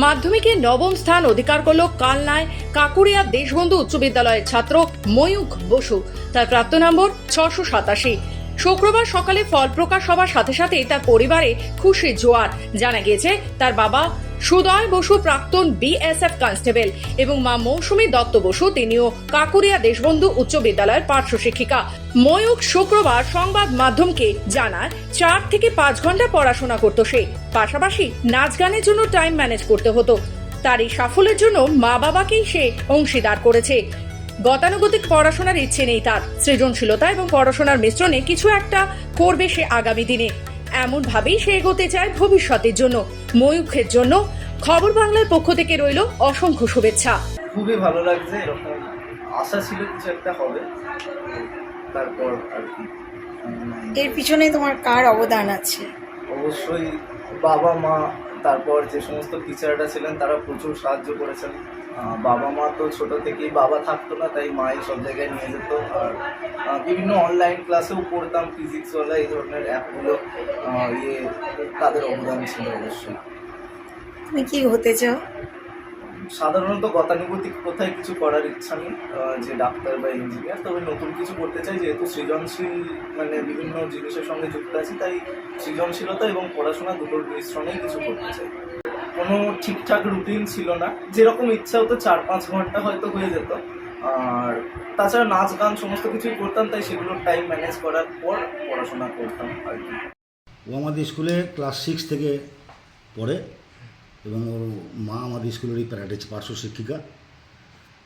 মাধ্যমিকে নবম স্থান অধিকার করল কালনায় কাকুরিয়া দেশবন্ধু উচ্চ বিদ্যালয়ের ছাত্র ময়ূখ বসু। তার প্রাপ্ত নম্বর ছশো সাতাশি। শুক্রবার সকালে ফল প্রকাশ হওয়ার সাথে সাথে তার পরিবারে খুশি জোয়ার। জানা গিয়েছে, তার বাবা সুদয় বসু, প্রাক্তন বিএসএফ কনস্টেবল, এবং মা মৌসুমী দত্ত বসু, তিনিও কাকুরিয়া দেশবন্ধু উচ্চ বিদ্যালয়ের পার্শ্ব শিক্ষিকা। ময়ূক শুক্রবার সংবাদ মাধ্যমকে জানায়, চার থেকে পাঁচ ঘণ্টা পড়াশোনা করত সে। পাশাপাশি নাচ গানের জন্য টাইম ম্যানেজ করতে হতো। তার এই সাফল্যের জন্য মা বাবাকেই সে অংশীদার করেছে। গতানুগতিক পড়াশোনার ইচ্ছে নেই তার। সৃজনশীলতা এবং পড়াশোনার মিশ্রণে কিছু একটা করবে সে আগামী দিনে। এমন ভাবেই সে এগোতে চায় ভবিষ্যতের জন্য। ময়ূখের জন্য খবর বাংলার পক্ষ থেকে রইল অসংখ্য শুভেচ্ছা। খুবই ভালো লাগছে এরকম আশা ছিল কিছু একটা হবে। তারপর আর কি। এর পিছনে তোমার কার অবদান আছে? অবশ্যই বাবা মা তারপর যে সমস্ত টিচাররা ছিলেন, তারা প্রচুর সাহায্য করেছেন। বাবা মা তো ছোটো থেকেই বাবা থাকতো না, তাই মাই সব জায়গায় নিয়ে যেত। আর বিভিন্ন অনলাইন ক্লাসেও পড়তাম ফিজিক্সওয়ালা এই ধরনের অ্যাপগুলো ইয়ে তাদের অবদান ছিল অবশ্যই। তুমি কি হতে চাও? সাধারণত গতানুগতিক কোথায় কিছু করার ইচ্ছা নেই যে ডাক্তার বা ইঞ্জিনিয়ার তবে নতুন কিছু করতে চাই, যেহেতু সৃজনশীল মানে বিভিন্ন জিনিসের সঙ্গে যুক্ত আছি, তাই সৃজনশীলতা এবং পড়াশোনা দুটোর মিশ্রণেই কিছু করতে চাই। কোনো ঠিকঠাক রুটিন ছিল না, যেরকম ইচ্ছা হতো চার পাঁচ ঘণ্টা হয়তো হয়ে যেত। আর তাছাড়া নাচ, গান সমস্ত কিছুই করতাম, তাই সেগুলোর টাইম ম্যানেজ করার পর পড়াশোনা করতাম আর কি। ও আমাদের স্কুলে ক্লাস সিক্স থেকে পড়ে। এবং ওর মা আমাদের স্কুলেরই প্যারাটে পার্শ্ব শিক্ষিকা।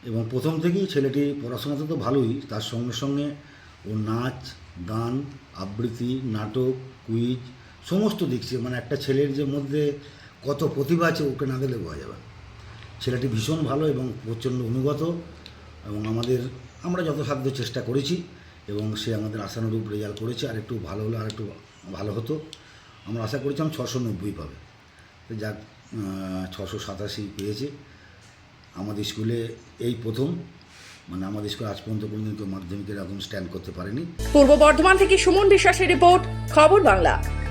এবং প্রথম থেকেই ছেলেটি পড়াশোনাতে তো ভালোই, তার সঙ্গে সঙ্গে ও নাচ, গান, আবৃত্তি, নাটক, কুইজ, সমস্ত দিক মানে একটা ছেলের যে মধ্যে কত প্রতিভা আছে ওকে না দিলে বোঝা যাবে ছেলেটি ভীষণ ভালো এবং প্রচণ্ড অনুগত এবং আমাদের, আমরা যথাসাধ্য চেষ্টা করেছি এবং সে আমাদের আশানুরূপ রেজাল্ট করেছে, আর একটু ভালো হলে আর একটু ভালো হতো। আমরা আশা করেছিলাম ছশো নব্বই পাবে। যাক ছশো সাতাশি পেয়েছে। আমাদের স্কুলে এই প্রথম। মানে আমাদের স্কুলে আজ পর্যন্ত কোনো কেউ মাধ্যমিকের এরকম স্ট্যান্ড করতে পারেনি। পূর্ব বর্ধমান থেকে সুমন বিশ্বাসের রিপোর্ট, খবর বাংলা।